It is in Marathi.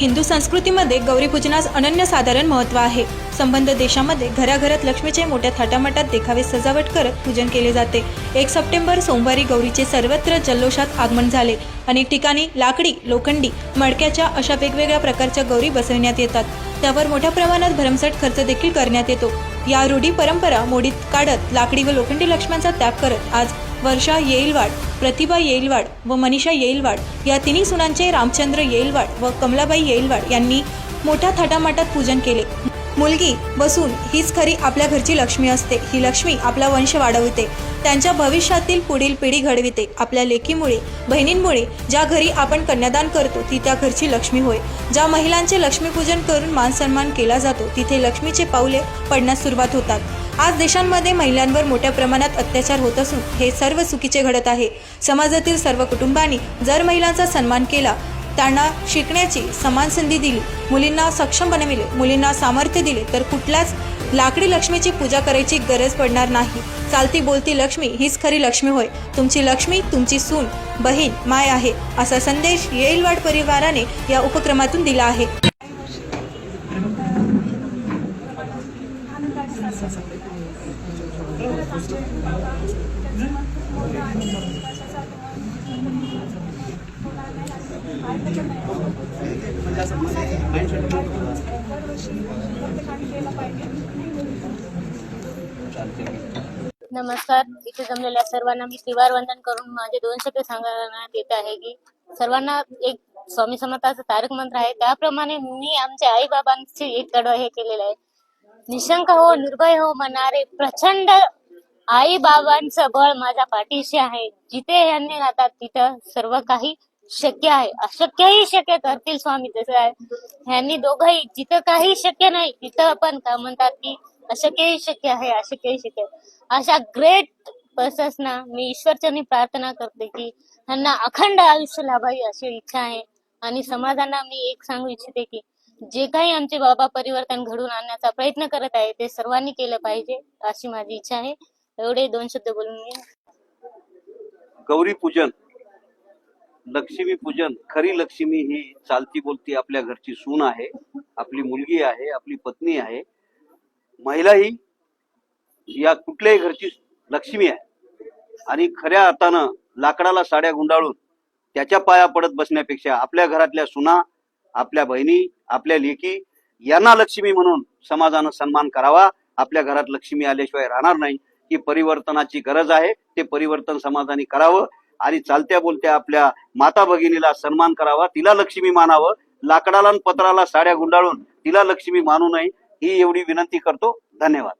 हिंदू संस्कृतीमध्ये गौरीपूजनास अनन्यसाधारण महत्त्व आहे. संबंध देशामध्ये घराघरात लक्ष्मीचे मोठ्या थाटामाटात देखावे सजावट करत पूजन केले जाते. एक सप्टेंबर सोमवारी गौरीचे सर्वत्र जल्लोषात आगमन झाले. अनेक ठिकाणी लाकडी लोखंडी मडक्याच्या अशा वेगवेगळ्या प्रकारच्या गौरी बसविण्यात येतात. त्यावर मोठ्या प्रमाणात भरमसाठ खर्च देखील करण्यात येतो. या रूढी परंपरा मोडीत काढत लाकडी व लोखंडी लक्ष्म्यांचा त्याग करत आज वर्षा येईलवाड प्रतिभा येईलवाड व मनीषा येईलवाड या तिन्ही सुनांचे रामचंद्र येईलवाड व कमलाबाई येईलवाड यांनी मोठ्या थाटामाटात पूजन केले. मुलगी बसून हीच खरी आपल्या घरची लक्ष्मी असते. ही लक्ष्मी आपला वंश वाढवते. त्यांच्या भविष्यातील पुढील पिढी घडविते. आपल्या लेकीमुळे बहिणींमुळे ज्या घरी आपण कन्यादान करतो ती त्या घरची लक्ष्मी होय. ज्या महिलांचे लक्ष्मीपूजन करून मान सन्मान केला जातो तिथे लक्ष्मीचे पाऊले पडण्यास सुरुवात होतात. आज देशांमध्ये महिलांवर मोठ्या प्रमाणात अत्याचार होत असून हे सर्व चुकीचे घडत आहे. समाजातील सर्व कुटुंबांनी जर महिलांचा सन्मान केला त्यांना शिकण्याची समान संधी दिली. मुलींना सक्षम बनविले. मुलींना सामर्थ्य दिले. तर कुठल्याच लाकडी लक्ष्मीची पूजा करायची गरज पडणार नाही. चालती बोलती लक्ष्मी हीच खरी लक्ष्मी होय. तुमची लक्ष्मी तुमची सून बहीण माय आहे असा संदेश येईलवाड परिवाराने या उपक्रमातून दिला आहे. नमस्कार इथे जमलेल्या सर्वांना मी त्रिवार वंदन करून माझे दोन शब्द सांगण्यात येत आहे की सर्वांना एक स्वामी समर्थाचं तारक मंत्र आहे. त्याप्रमाणे मी आमच्या आई बाबांचे एक कडवं हे केलेलं आहे. निशंक हो निर्भय हो म्हणणारे प्रचंड आई बाबांचं बळ माझ्या पाठीशी आहे. जिथे यांनी राहतात तिथं सर्व काही शक्य आहे. अशक्यही शक्य करतील स्वामी तसं आहे. ह्यांनी दोघंही जिथं काही शक्य नाही तिथं आपण का म्हणतात की अशक्यही शक्य आहे अशक्यही शक्य आहे. अशा ग्रेट पर्सन्सना मी ईश्वरचरणी प्रार्थना करते की त्यांना अखंड आयुष्य लाभावी अशी इच्छा आहे. आणि समाजांना मी एक सांगू इच्छिते की जे काही आमचे बाबा परिवर्तन घडवून आणण्याचा प्रयत्न करत आहे ते सर्वांनी केलं पाहिजे अशी माझी इच्छा आहे. एवढे दोन शब्द बोलून मी गौरी पूजन लक्ष्मी पूजन खरी लक्ष्मी ही चालती बोलती आपल्या घरची सून आहे आपली मुलगी आहे आपली पत्नी आहे. महिला ही या कुठल्याही घरची लक्ष्मी आहे. आणि खऱ्या अर्थानं लाकडाला साड्या गुंडाळून त्याच्या पाया पडत बसण्यापेक्षा आपल्या घरातल्या सुना आपल्या बहिणी आपल्या लेकी यांना लक्ष्मी म्हणून समाजानं सन्मान करावा. आपल्या घरात लक्ष्मी आल्याशिवाय राहणार नाही. ही परिवर्तनाची गरज आहे. ते परिवर्तन समाजाने करावं. आणि चालत्या बोलत्या आपल्या माता भगिनीला सन्मान करावा तिला लक्ष्मी मानावं लाकडाला पत्राला साड्या गुंडाळून तिला लक्ष्मी मानू नये ही एवढी विनंती करतो. धन्यवाद.